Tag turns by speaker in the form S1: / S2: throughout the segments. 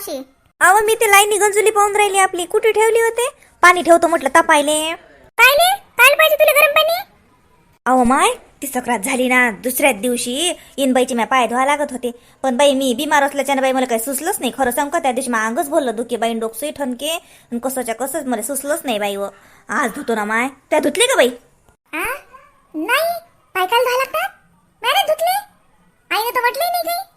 S1: मावशी
S2: अहो मी ते लाईनी गंजुली पाहून राहिली आपली. कुठे ठेवली होते? पाणी ठेवतो म्हटलं तपायले.
S1: काय ले काय पाहिजे तुला गरम पाणी?
S2: अहो माय ती सक्रात झाली ना दुसऱ्याच दिवशी. इनबाईची म्या पाय धुवा लागत होते. पण बाई मी बिमार असल्याच्यानं बाई मला काही सुचलंच नाही. खरं सांग का त्या दिवशी मग अंगच बोललं दुखे. बाई डोकसंही ठणके. आणि कसंच्या कसंच मला सुचलंच नाही बाई व. आज धुतो ना माय. त्या धुतली का बाई?
S1: आ? नाही. पाय काल धुवा लागतात? मॅने धुतले? आईने तर म्हटले नाही काही.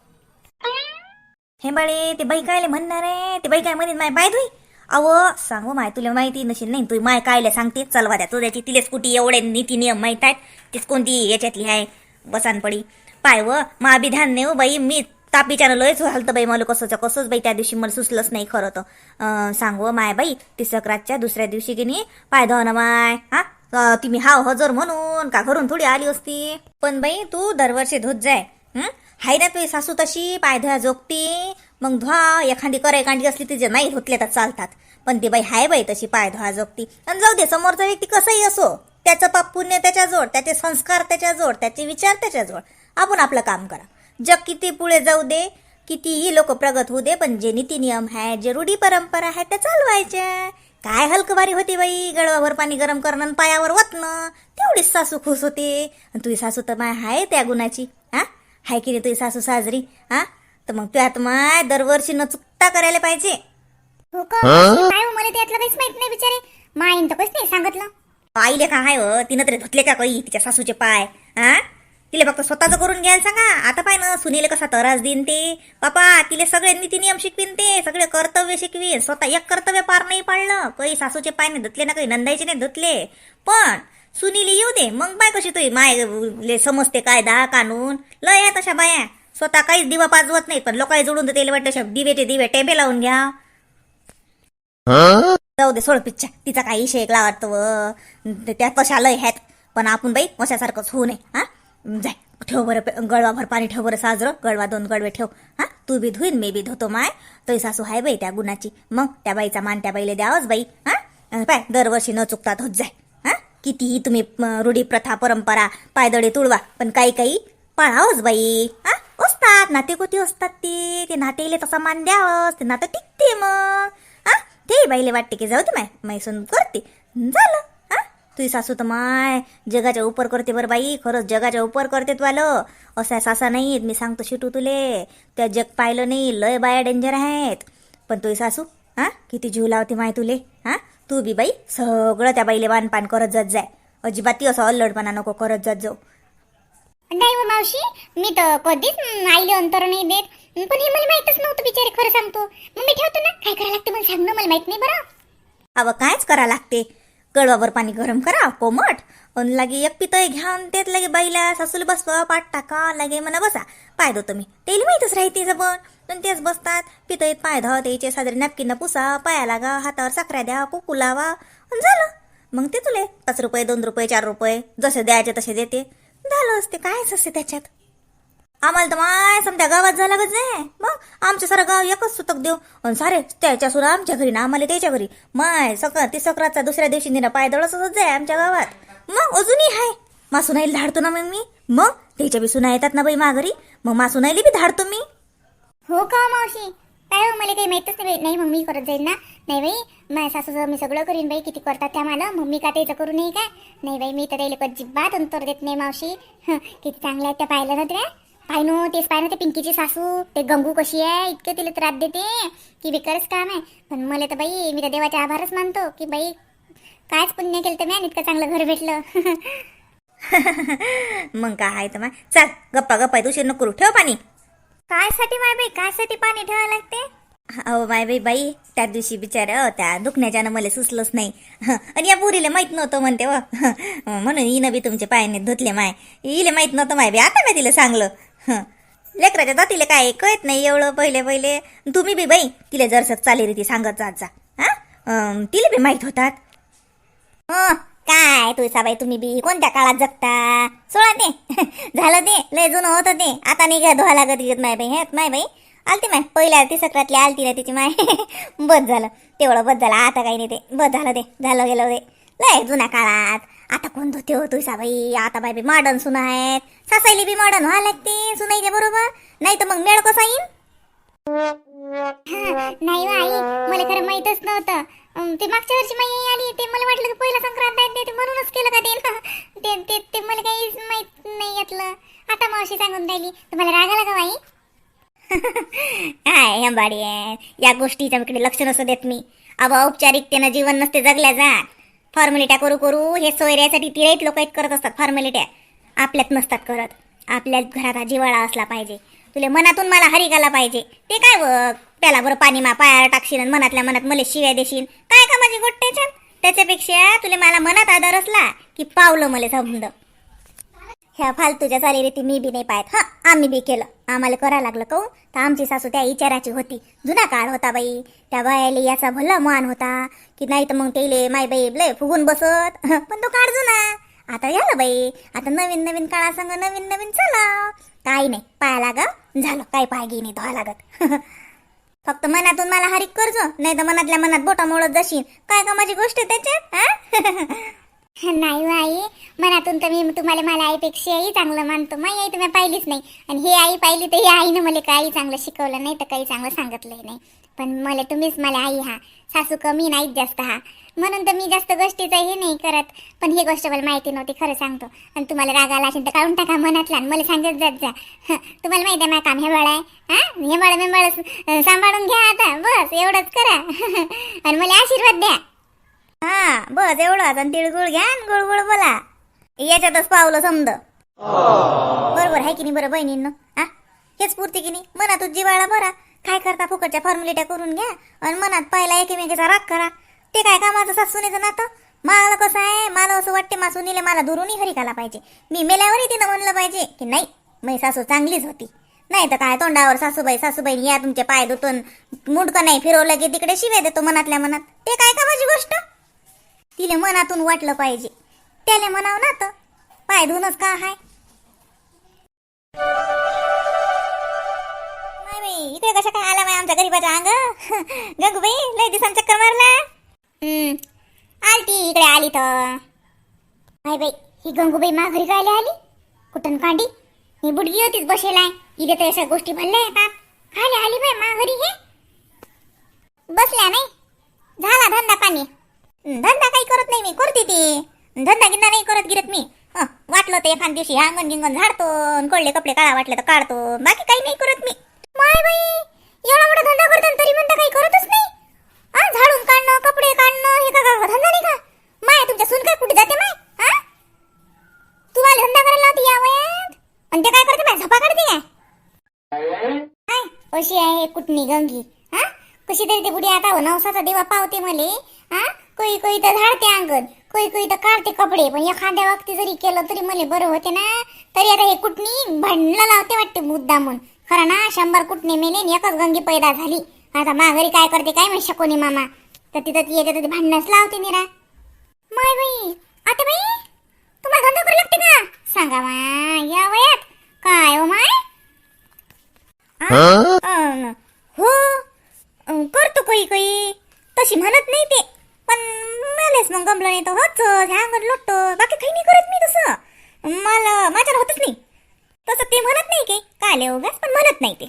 S2: हे बाळे ते बाई कायले म्हणणार आहे? ते बाई काय म्हणेन माय पाय धुई? अव सांगू माय तुला माहिती नशील नाही तू माय कायले सांगते? चलवा द्या तुझ्याची तिला स्कूटी एवढे नीती नियम माहीत आहेत? तीच कोणती याच्यातली आहे बसानपडी पाय व मा बी ध्यान नाही हो बाई मी तापीच्यानं लयच झालं बाई मला कसंच कसंच. बाई त्या दिवशी मला सुचलंच नाही खरं तर. अं, सांगू हो माय बाई ती सक्रातच्या दुसऱ्या दिवशी की नाही पाय धुवा ना माय हा? तुम्ही हाव हजर म्हणून का घरून थोडी आली असती? पण बाई तू दरवर्षी धुत जाय हं? हाय ना तुझी सासू तशी पाय धुया जोगती. मग धुवा एखादी कर कांडी असली तिचे नाही धुतले तर चालतात. पण ती बाई हाय बाई तशी पाय धुवा जोगती. आणि जाऊ दे समोरचा व्यक्ती कसंही असो त्याचं पाप पुण्य त्याच्या जोड त्याचे संस्कार त्याच्या जोड त्याचे विचार त्याच्या जोड. आपण आपलं काम करा. जग किती पुढे जाऊ दे कितीही लोक प्रगत होऊ दे पण जे नीती नियम आहे जे रूढी परंपरा आहे त्या चालवायच्या. काय हलकबारी होती बाई गळवावर पाणी गरम करणं आणि पायावर वतणं. तेवढीच सासू खुश होते. आणि तुझी सासू तर माय हाय त्या गुणाची. हाय की नाही तुझी सासू साजरी हा? तर मग त्यात माय दरवर्षी न चुकता करायला पाहिजे.
S1: हो का? काय हो मला त्यातलं काहीच माहीत नाही बिचारे. माईन तर कसं नाही सांगितलं.
S2: आईले का हाय हो? तिनं तरी धुतले का काही तिच्या सासूचे पाय हा? तिला फक्त स्वतःच करून घ्यायला सांगा. आता पाय ना सुनीले कसा तरास देईन ते. बापा तिले सगळे नीती नियम शिकवीन ते. सगळे कर्तव्य शिकवीन. स्वतः एक कर्तव्य पार नाही पाडलं. काही सासूचे पाय नाही धुतले ना काही नंदाईचे नाही धुतले. पण सुनीली येऊ दे. मग बाय कशी तुही माय ले समजते कायदा कानून. लय आहे तशा बाया. स्वतः काहीच दिवा पाजवत नाही पण लोकांनी जोडून देते. वाटतं दिवे दिवेचे दिवे टेबे लावून घ्या. जाऊ दे सोड पिच्च्या तिचा काही शेकला वाटतं व. त्या तशा लय आहेत. पण आपण बाई कशासारखंच होऊ नये हा? जाय ठेव बरं गळवा भर पाणी ठेव बरं साजरं. गळवा दोन गळवे ठेव हा? तू बी धुईन मी बी धुतो माय. तोही सासू हाय बाई त्या गुणाची. मग त्या बाईचा मान त्या बाईला द्यावंच बाई हा? पाय दरवर्षी न चुकता धुत जाय. कितीही तुम्ही रूढी प्रथा परंपरा पायदळे तुळवा पण काही काही पाळावंच बाई. हा असतात नाते कोती असतात ते. ते नातेले तसा मान द्यावस ते नातं टिकते मग. हा ते बाईले वाटते की जाऊ ते माय मैसून करते. झालं. हा तुझी सासू तर माय जगाच्या उपर करते बरं बाई. खरंच जगाच्या उपर करते तू आलं. असा सासा नाही मी सांगतो शिटू तुले. त्या जग पाहिलं नाही लय बाया डेंजर आहेत. पण तुझी सासू हा किती जीव लावते माय तुले हा तू बी बाई सगळं त्या बाईले बानपान करत जात जाय. अजिबात ती असं अल्लडपणा नको करत जात जाऊ.
S1: नाही हो मावशी मी तर कधीच आईले अंतर नाही देत. पण हे मला माहितच नव्हतं बिचारे खरं सांगतो. मग मी ठेवतो ना? काय करायला लागते मला सांग ना? मला माहीत नाही बरं.
S2: अव कायच करा लागते. गळवावर पाणी गरम करा कोमट. अन लागे एक पितय घ्या त्यात लगे बाईला सासूला बसवा पाठ टाका लागे म्हणा बसा. पाय दो तुम्ही तेली माहितच राहते पण पण तेच बसतात पितळीत पाय धाव त्याचे साजरे नॅपकिन पुसा पाया लागा हातावर साखऱ्या द्या कुकू लावा. अन झालं. मग ते तुले पाच रुपये दोन रुपये चार रुपये जसे द्यायचे तसे देते. झालं असते कायच असते त्याच्यात? आम्हाला तर माय समजा गावात झाला का जाय मग आमचं सारं गाव एकच सुतक देऊ आणि सारे त्याच्या सुरा आमच्या घरी ना आम्हाला त्याच्या घरी. माय सक ती सकराचा दुसऱ्या दिवशी निरा पाय दळच जाय आमच्या गावात. मग अजूनही हाय. मा सुनाईला धाडतो ना मग मी. मग त्याच्या बी सुना येतात ना बाई माघारी मग मा सुनाईला बी धाडतो मी.
S1: हो का मावशी? काय हो मला काही माहितच नाही नाही मग मी करत जाईल ना. नाही बाई माझ्या सासूचं मी सगळं करीन बाई. किती करतात त्या मला. मग मी का त्याचं करू नये काय नाही बाई मी तर त्याला अजिबात अंतर देत नाही मावशी. हं, किती चांगल्या आहेत त्या पाहिलं ना त्या. पाय नो तेच पाय ना ते पिंकीची सासू ते गंगू कशी आहे इतकं तिला त्रास देते की बेकारच काम आहे. पण मला तर बाई मी तर देवाचे आभारच मानतो की बाई कायच पुण्य केलं तर मी इतकं चांगलं घर भेटलं.
S2: मग काय आहे तर चल गप्पा गप्पा तुशी नको करू. ठेव पाणी.
S1: काय साठी माय बाई? काय साठी पाणी ठेवायला लागते?
S2: अहो माय बाई बाई त्या दिवशी बिचारा त्या दुखण्याच्यानं मला सुचलंच नाही. आणि या पुरीला माहीत नव्हतं म्हणते व. म्हणून हिनं बी तुमचे पायाने धुतले माय. हिला माहीत नव्हतं माय बी आता मी तिला सांगलं. हं. लेकराच्या जातीला काय कळत नाही एवढं पहिले पहिले. तुम्ही बी बाई तिला जरसक चाले ती सांगत जात जा. हा? तिला बी माहीत होतात.
S1: हं, काय तू साबाई तुम्ही बी कोणत्या काळात जगता? सोळा ते. झालं ते. लय जुनं होतं ते. आता नाही काय धुवा लागत घेत माय बाई. हेत माय बाई. आलती माय. पहिल्या ती सक्रातली आलती ना तिची माय. बस झालं. तेवढं बस झालं. आता काही नाही ते. बस झालं ते. झालं गेलं ते. लय जुन्या काळात. आता कोण धुते हो तुझा बाई आता बाई बी मॉडर्न सुना आहेत. सासायली बी मॉडर्न व्हायला लागते सुनाईच्या बरोबर. नाही तर मग मेळ कसा येईन? नाही हो आई मला खरं माहीतच नव्हतं. ते मागच्या वर्षी माई आली ते मला वाटलं की पहिला संक्रांत आहे ते- म्हणूनच केलं का ते ते ते ते मला काहीच माहीत नाही यातलं. आता मावशी सांगून राहिली तुम्हाला राग आला का बाई?
S3: काय हंबाडी आहे? या गोष्टीच्या इकडे लक्ष नसतं देत मी. अब औपचारिकतेनं जीवन नसते जगल्या जात. फॉर्मॅलिट्या करू करू हे सोयऱ्यासाठी तिरेट लोक एक करत असतात फॉर्मॅलिट्या. आपल्यात नसतात करत. आपल्या घरात हा जिवाळा असला पाहिजे. तुले मनातून मला हरिकाला पाहिजे. ते काय बघ त्याला बरं पाणी मा पायाला टाकशील आणि मनातल्या मनात मला शिव्या देशील. काय का माझी गोष्ट छान त्याच्यापेक्षा तुले मला मनात आदर असला की पावलं मला समज ह्या फालतूच्या चालीरीती मी बी नाही पाहत. हा आम्ही बी केलं. आम्हाला करा लागलं कहू तर आमची सासू त्या विचाराची होती. जुना काळ होता बाई. त्या बायाले याचा भला मान होता. की नाही तर मग तेले माय बाई लय फुगून बसत. पण तो काळ जुना. आता झालं बाई. आता नवीन नवीन काळासंग नवीन नवीन चला. काही नाही. पाया लागा. झालं. काय पाय घे नाही धुवा लागत. फक्त मनातून मला हरिक करजो. नाही तर मनातल्या मनात बोटा मोडत जशीन. काय का माझी गोष्ट त्याच्यात? हा.
S1: नाही हो आई. मनातून तर मी तुम्हाला मला आईपेक्षाही चांगलं मानतो. माई आई तुम्ही पाहिलीच नाही. आणि हे आई पाहिली तर हे आईनं मला काही चांगलं शिकवलं नाही तर काही चांगलं सांगितलंही नाही. पण मला तुम्हीच मला आई हा. सासू कमी नाहीत जास्त हा. म्हणून तर मी जास्त गोष्टीचं हे नाही करत. पण ही गोष्ट मला माहिती नव्हती खरं सांगतो. आणि तुम्हाला राग आला असेल तर काढून टाका मनातला आणि मला सांगत जात जा. तुम्हाला माहिती आहे माझं काम हे आहे. हा? हे बळ मेंबळ सांभाळून घ्या आता. बस एवढंच करा. आणि मला आशीर्वाद द्या.
S3: हा बस एवढंच आणि तिळगुळ घ्या आणि गुळगुळ बोला. याच्यातच पावलं समज बरोबर आहे की नाही बरं बहिणींनो? हा? हेच पुरती की नाही? मनातच जिवाळा बरा काय करता? फुकटच्या फॉर्म्युलिट्या करून घ्या. आणि मनात पहिला एकमेकीचा राग करा. ते काय कामाचं? सासूनेचं नातं? मला कसं आहे? मला असं वाटते मा सुनीले मला दुरूनही खाला पाहिजे. मी मेल्यावरही तिनं म्हणलं पाहिजे की नाही मी सासू चांगलीच होती. नाही तर काय तोंडावर सासूबाई सासूबाई या तुमचे पाय धुतून मुडकं नाही फिरवलं की तिकडे शिव्या देतो मनातल्या मनात. ते काय का माझी गोष्ट? तिले मनातून वाटलं पाहिजे. त्याला म्हणाव ना तर पाय धुनच का हाय? नाही इकडे कशा काय आला बाई आमच्या गरीबाच्या अंग? गंगूबाई लय दिवसांचा चक्कर मारला.
S1: हम्म आलती इकडे आली तर. हाय बाई ही गंगूबाई मा घरी काय आली. कुठन कांडी? ही बुडगी होतीच बसेल आहे इथे तर अशा गोष्टी बनल्या येतात खाली आली बाई मा घरी हे. बसल्या नाही. झाला धंदा पाणी. धंदा काही करत नाही मी. करते ती. धंदा गिंदा नाही करत गिरत मी. वाटलं तर एखाद दिवशी अंगण गिंगण झाडतो कोळले कपडे काळा वाटले तर काढतो. बाकी काही नाही करत मी. माय बाई एवढा मोठा धंदा करतो तरी म्हणता काही करतच नाही. हा झाडून काढणं कपडे काढणं हे का का धंदा नाही का? माय तुमच्या सून काय कुठे जाते माय? हा? तुम्हाला धंदा करायला होती या वयात? आणि ते काय करते माय? झपा काढते काय? अशी कशी आहे कुटणी गंगी? हा? कशी तरी ती बुडी आता हो, नवसाचा देवा पावते मले. हा? कोई कोई तर झाडते अंगण कोई कोई तर काढते कपडे. पण एखाद्या वक्ती जरी केलं तरी मला बरं होते ना. तरी आता हे कुटणी भांडणं लावते वाटते मुद्दा म्हणून. खरं ना शंभर कुटणे मेले एकच गंगी पैदा झाली. आता माघारी काय करते काय माहिती शकोनी मामा? तर तिथं ती येते भांडणंच लावते निरा. माय बाई आता बाई तुम्हाला धंदा करू लागते का? सांगा माय या वयात. काय हो माय?
S3: हो? करतो काही काही तशी म्हणत नाही ते. पण मलाच मग गमलं नाही तर होच अंगण लोटतो. बाकी काही नाही करत मी तसं. मला माझ्याला होतच नाही. तसं ते म्हणत नाही की काले उगाच? पण म्हणत नाही ते.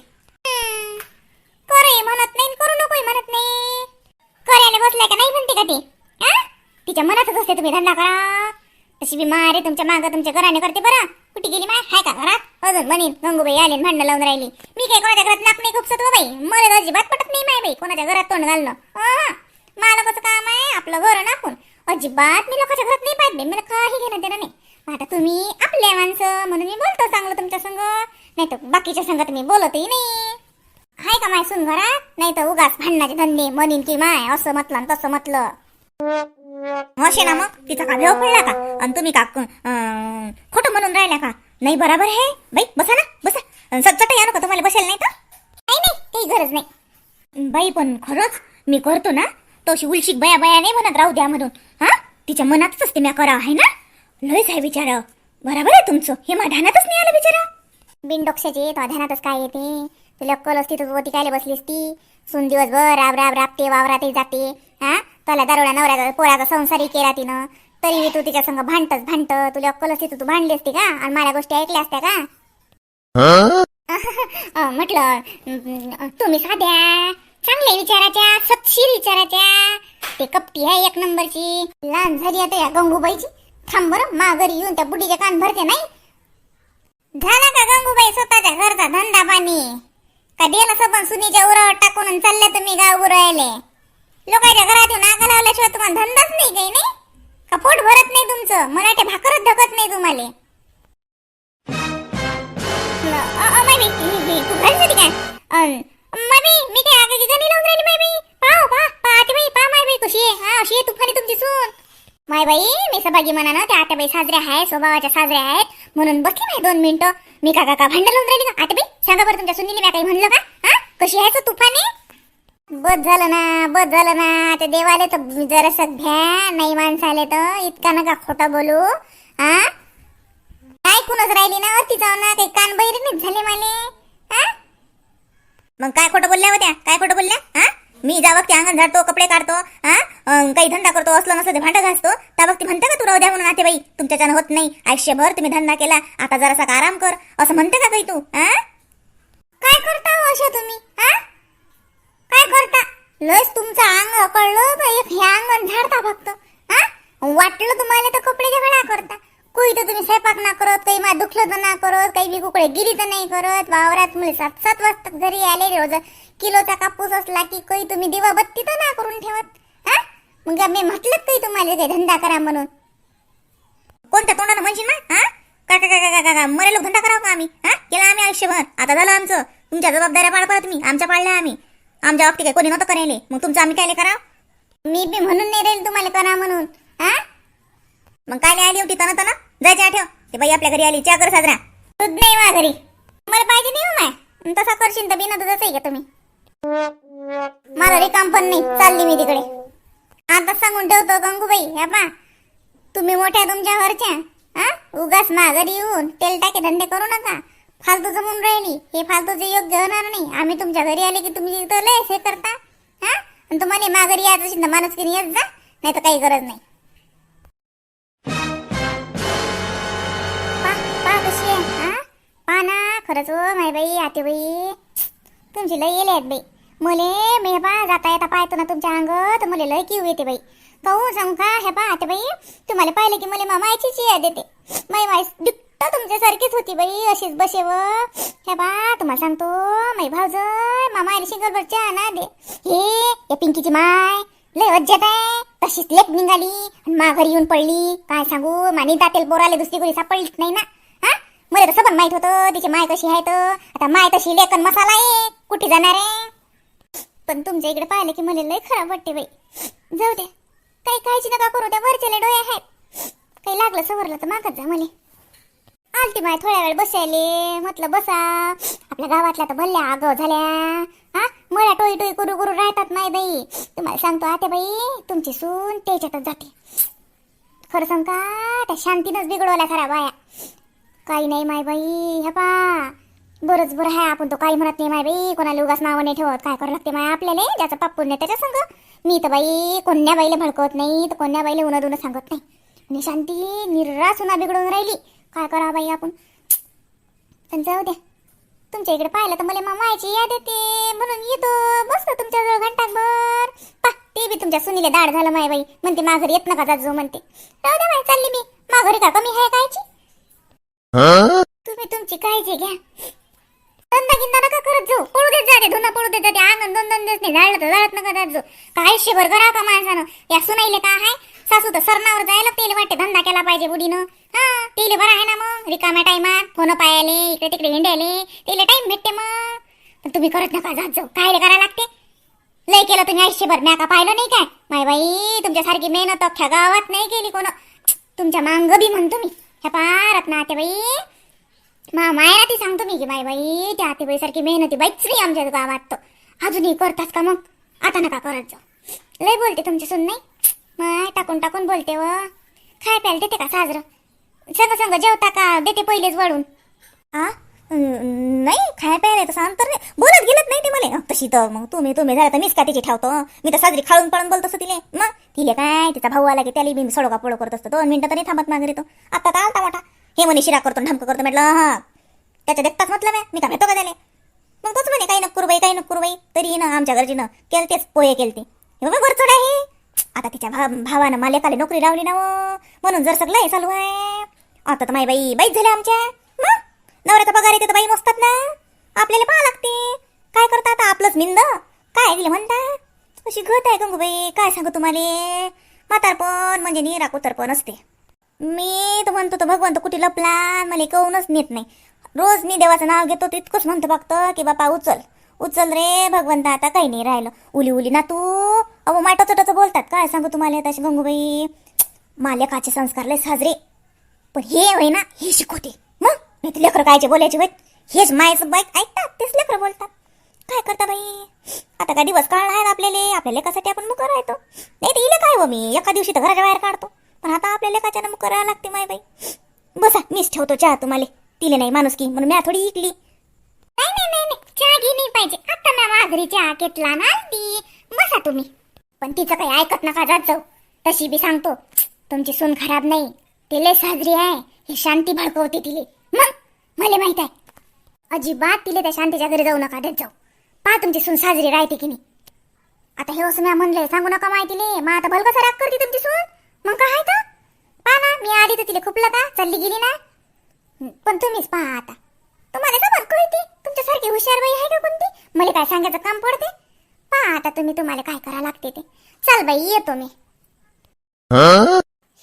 S1: करे म्हणत नाही करू नको म्हणत नाही. करायला बसलाय का नाही? म्हणते का ते. तिच्या मनातच असते तुम्ही धंदा करा. तशी बिमार मारे तुमच्या मागं तुमच्या घराने करते बरं. कुठे गेली माय? हाय का घरात? अजून म्हणे गंगूबाई आले भांडणं लावून राहिली. मी काय कोणाच्या घरात नाक नाही खूपसत हो बाई? मला अजिबात पटत नाही माय बाई कोणाच्या घरात तोंड घालणं अहं. मला कसं काम आहे आपलं घर नाकून अजिबात मी लोकांच्या घरात नाही पाहिजे मला काही घेणं देणं नाही. आता तुम्ही आपल्या माणसं म्हणून मी बोलतो चांगलं तुमच्या संग. नाही तर बाकीच्या संघात मी बोलतही नाही. हाय का माय सुन घरात नाही तर उगाच भांडणाचे धंदे म्हणीन की माय असं म्हटलं तसं म्हटलं.
S3: असे ना मग तिचा का भेव पडला का? आणि तुम्ही का अं, खोटं म्हणून राहिल्या का? नाही बराबर आहे बाई बसा ना बसा. सचट या नका तुम्हाला? बसेल नाही तर?
S1: नाही नाही काही गरज नाही.
S3: बाई पण खरंच मी करतो ना तशी उलशिक बया बया नाही म्हणत राहू द्या म्हणून. हा? तिच्या मनातच असते म्या करा आहे ना? लयच आहे बिचार. बरोबर आहे तुमचं. हे माझ्या ध्यानातच नाही आलं बिचारा.
S1: बिनडोक्षाचे तो ध्यानातच काय येते तुला अक्कल असती तू वती कायला बसलीस ती? सून दिवसभर राब राब राबते वावरातही जाते. हा? त्याला दारोड्या नवऱ्याचा पोराचा संसारही केला तिनं. तरी बी तू तिच्या संग भांडतच भांडत. तुला अक्कल असती तू भांडली असती का? आणि माझ्या गोष्टी ऐकल्या असत्या का? म्हटलं तुम्ही साध्या. चांगल्या विचाराच्या सत्शीर विचाराच्या ते कपटी आहे एक नंबरची. लहान झाली आता या गंगूबाईची. थांब बरं माघारी येऊन त्या बुडीच्या कान भरते नाही. झाला का गंगूबाई स्वतःच्या घरचा धंदा पाणी? का दिलं सबन सुनीच्या उरावर टाकून चालले तुम्ही गाव उरायले? लोकांच्या घरात येऊन आग लावल्याशिवाय तुम्हाला धंदाच नाही काही नाही? का पोट भरत नाही तुमचं? मराठे भाकरच धकत नाही तुम्हाला. तू होती काय? अन, माय बाई, मी काय आगाची लावून राहिली माय बाई पाव पा बाई पा माय बाई कशी आहे. हा अशी आहे तुफानी तुमची सून. माय बाई मी सभागी म्हणा ना त्या आत्याबाई साजऱ्या आहे स्वभावाच्या साजऱ्या आहेत. म्हणून बघ नाही दोन मिनिटं. मी का का भांडण लावून राहिली का? आत्याबाई सांगा बरं तुमच्या सुनीली मी काही म्हणलं का? हा? कशी आहे तुफानी? बस झालं ना बस झालं ना. ते देवाले तर जरासं घ्या नाही माणसाले तर. इतका नका खोटं बोलू. हा? ऐकूनच राहिली ना ती जाऊ ना काही कान बहिरीनीच झाले माले. हा?
S3: मग काय खोटं बोलल्या होत्या? काय खोटं बोलल्या? हा? मी जा वक्ती अंगण झाडतो कपडे काढतो हा? काही धंदा करतो असलं नसलं ते भांडं घासतो. त्या वक्ती म्हणते का तू राहू द्या म्हणून आते बाई तुमच्याच्यानं होत नाही. आयुष्यभर तुम्ही धंदा केला आता जरासा का आराम कर? असं म्हणते का काही तू? हा?
S1: काय करता हो अशा तुम्ही? हा? काय करता? लस तुमचं अंग कळलं बाई एक हे अंगण झाडता फक्त. हा? वाटलं तुम्हाला तर कपडे घडा तर तुम्ही स्वयंपाक ना करत काही मा दुखलं तर ना करत काही बी कुकडे गिरी तर नाही करत. वावरात मुले सात सात वाजता घरी आले रोज किलोचा कापूस असला की काही तुम्ही दिवा बत्ती तर ना करून ठेवत. हा? मग मी म्हटलं काही तुम्हाला काही धंदा करा म्हणून.
S3: कोणत्या तोंडानं म्हणशील ना? हा? का का का का का मरे लोक धंदा करावं का आम्ही? हा? केला आम्ही आयुष्यभर. आता झालं आमचं. तुमच्या जबाबदाऱ्या पाड पडा मी आमच्या पाळल्या आम्ही. आमच्या बाबतीत काही कोणी नव्हतं करायले मग तुमचं आम्ही काय करावं?
S1: मी बी म्हणून नाही राहील तुम्हाला करा म्हणून. हा?
S3: मग काय नाही आली होती तना तना जायचे आठव ते बाई आपल्या घरी आली चहा कर साजरा.
S1: दूध नाही मा घरी. मला पाहिजे नाही हो माय. तसा करशील तर बिना दुधाचं आहे का तुम्ही मला रिकाम पण नाही. चालली मी तिकडे. आता सांगून ठेवतो गंगूबाई ह्या पा तुम्ही मोठ्या तुमच्या घरच्या हा? उगाच मा घरी येऊन तेल टाके धंदे करू नका. फालतू जमून राहिली. हे फालतूचे योग्य होणार नाही. आम्ही तुमच्या घरी आले की तुम्ही इथं लय हे करता हा? आणि तुम्हाला माघरी यायचं असेल तर माणूस येत जा नाही तर काही गरज नाही. पा ना खरंच हो माय बाई आते बाई. तुमची लय येले आहेत बाई. मले मी पा जाता येता पाहतो ना तुमच्या अंग तर लई लय किव येते बाई. कहू सांगू का हे पा आते बाई तुम्हाला पाहिलं की मला मामायचीच याद येते माई माय तुमच्या तुमच्यासारखीच होती बाई अशीच बसेव. हे पा तुम्हाला सांगतो माई भाऊज मामा सिंगल चहा ना दे. हे या पिंकीची माय लय वज्जत आहे. तशीच लेख निघाली आणि येऊन पडली. काय सांगू मानी दातेल बोराले दुसरी कोणी सापडलीच नाही ना. मला तर पण माहीत होतं तिची माय कशी आहे तर. आता माय तशी लेकन मसाला आहे कुठे जाणार आहे? पण तुमच्या इकडे पाहिलं की मला लय खराब वाटते बाई. जाऊ द्या काही काळजी नका करू त्या वरच्याले डोळे आहेत. काही लागलं सवरलं तर मागत जा मला. आलती माय थोड्या वेळ बसायले म्हटलं बसा. आपल्या गावातल्या तर भल्ल्या आगाव झाल्या. हा? मला टोई टोई करू करू राहतात माय बाई. तुम्हाला सांगतो आता बाई तुमची सून त्याच्यातच जाते. खरं सांग का? त्या शांतीनंच बिघडवल्या खरा बाया. काही नाही माय बाई. ह्या पा. बरंच बरं आहे आपण तो काही म्हणत नाही माय बाई. कोणाला उगाच नावं नाही ठेवत. काय करावं लागते माय आपल्याला? ज्याचं पाप नाही त्याच्या संग. मी तर बाई कोण्या बाईला भडकवत नाही तर कोण्या बाईला उन्हा दुनं सांगत नाही. आणि शांती निर्रा सुना बिघडून राहिली. काय करा बाई आपण? पण जाऊ द्या. तुमच्या इकडे पाहिलं तर मला मामाची याद येते. म्हणून येतो. बसतो तुमच्या जवळ घंटाभर. पा ते बी तुमच्या सुनीले दाड झालं माय बाई. म्हणते माघारी येत नका जात जो म्हणते. राहू द्या माय. चालली मी. माघारी का कमी आहे कायची? तुम्ही तुमची काळजी घ्या. धंदा गिंदा नका करत जाऊ. पळू देत जाते धुना पळू देत जाते अंगण दोन दोन दिवस नाही झाडलं तर जाळत नका जात जाऊ. काय आयुष्यभर करा का माणसानं? या सुनाईले का आहे सासू तर सरनावर जायला तेल वाटते. धंदा केला पाहिजे बुडीनं. हा तेले बरं आहे ना मग. रिकाम्या टायमात फोन पायाले इकडे तिकडे हिंड्याले. तेले टाइम भेटते मग. पण तुम्ही करत नका जात जाऊ. कायले करा लागते? लय केलं तुम्ही आयुष्यभर. म्या का पाहिलं नाही काय? माय बाई तुमच्यासारखी मेहनत अख्ख्या गावात नाही केली कोण. तुमच्या मांग बी म्हणतो मी ह्या पारत ना ते बाई मा माया ती सांगतो मी की माय बाई त्या आतेबाई सारखी मेहनती बाईच नाही आमच्या गावात तो. अजूनही करतात का मग? आता नका करत जाऊ. लय बोलते तुमची सुन नाही? माय टाकून टाकून बोलते व. खाय प्यायला देते का साजरं? संग संग जेवता का? देते पहिलेच वळून.
S3: आ? नाही खाय नाही तसं अंतर नाही बोलत गेलत नाही ते मला. तशी तर मग तुम्ही तुम्ही झालं तर मीच का तिची ठेवतो. मी तर साजरी खाळून पळून बोलत असतो तिले. मग तिले काय तिचा भाऊ आला की त्याला मी सडोका पोळो करत असतो. दोन मिनिटं तरी थांबत मागे तो आता का आलता मोठा. हे म्हणे शिरा करतो ढमक करतो. म्हटलं हा. त्याच्या देखताच म्हटलं मी. मी का भेटतो का त्याले? मग तोच म्हणे काही नको बाई काही नको करू बाई. तरी ना आमच्या घरचीनं केलतेच पोहे केलते. हे बघ वरचढ आहे. आता तिच्या भा भावानं मला नोकरी लावली ना हो. म्हणून जर सगळं हे चालू आहे. आता तर माई बाई बाईच झाल्या आमच्या. नवऱ्याचा पगार येते तर बाई मोजतात ना. आपल्याला पाहा लागते. काय करता आता? आपलंच मिंद. काय दिले म्हणता? अशी गत आहे गंगूबाई. काय सांगू तुम्हाला? म्हातारपण म्हणजे निरा कुतरपण असते. मी तर म्हणतो तर भगवंत कुठे लपला? मला कळूनच नेत नाही. रोज मी देवाचं नाव घेतो तितकंच म्हणतो फक्त की बापा उचल. उचल रे भगवंत आता काही नाही राहिलं. उली उली ना तू. अहो माटा चटाचं बोलतात. काय सांगू तुम्हाला तशी गंगूबाई? मालेकाचे संस्कार लय साजरे. पण हे होय ना हे शिकवते. नाही तर लेकरं कायचे बोलायचे होय हेच मायचं बाईक ऐकतात तेच लेकरं बोलतात. काय करता बाई? आता काय दिवस काळ आहेत आपल्याला आपल्या लेकासाठी आपण मुकर राहतो. नाही तर इले काय व मी? एका दिवशी तर घराच्या बाहेर काढतो. पण आता आपल्या लेकाच्या मुकर राहायला लागते माय बाई. बसा मीच ठेवतो चहा तुम्हाला. तिले नाही माणूस की म्हणून मी थोडी इकली.
S1: नाही नाही नाही नाही चहा घे नाही पाहिजे. आता ना माघारी चहा घेतला ना ती बसा तुम्ही. पण तिचं काही ऐकत नका जात जाऊ. तशी बी सांगतो तुमची सून खराब नाही. तिले लय साजरी आहे. ही शांती भडकवते तिले. मला माहीत आहे. अजिबात तिले त्या शांतीच्या घरी जाऊ नका देत जाऊ पहा तुमची सून साजरी राहते की नाही. आता हे असं मी म्हणलंय सांगू नका माहितीले मग आता भलकसा राग करते तुमची सून. मग काय तर? पहा ना मी आली तर तिला खुपलं का? चालली गेली ना? पण तुम्हीच पहा आता. तुम्हाला समज कळते? तुमच्यासारखी हुशार बाई आहे का कोणती? मला काय सांगायचं काम पडते? पहा आता तुम्ही तुम्हाला काय करा लागते ते. चल बाई येतो मी.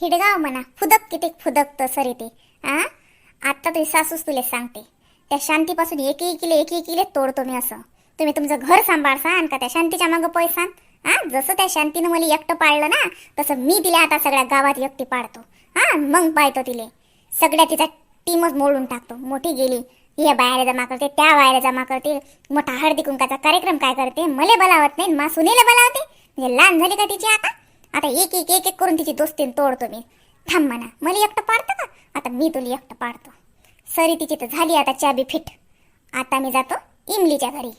S1: हिडगाव म्हणा फुदक किती फुदकतं सरी ते. आ? आता तुझी सासूस तुला सांगते. त्या शांतीपासून एक एक किलो एक एक किलो तोडतो मी असं. तुम्ही तुमचं घर सांभाळसान का त्या शांतीच्या मागं पैसा हा जसं त्या शांतीनं मला एकटं पाळलं ना तसं मी तिला आता सगळ्या गावात एकटी पाडतो हा मग पाहतो तिले. सगळ्या तिचा टीमच मोडून टाकतो. मोठी गेली या बाहेर जमा करते त्या बाहेर जमा करते. मोठा हळदी कुंकाचा कार्यक्रम काय करते मले बोलावत नाही मा सुनेला बोलावते. म्हणजे लहान झाली का तिची आता? आता एक एक एक एक करून तिची दोस्तीन तोडतो मी. थांब म्हणा मला एकटं पाडतं का? आता मी तुला एकटं पाडतो. सरी तिची तर झाली आता चाबी फिट. आता मी जातो इमलीच्या घरी.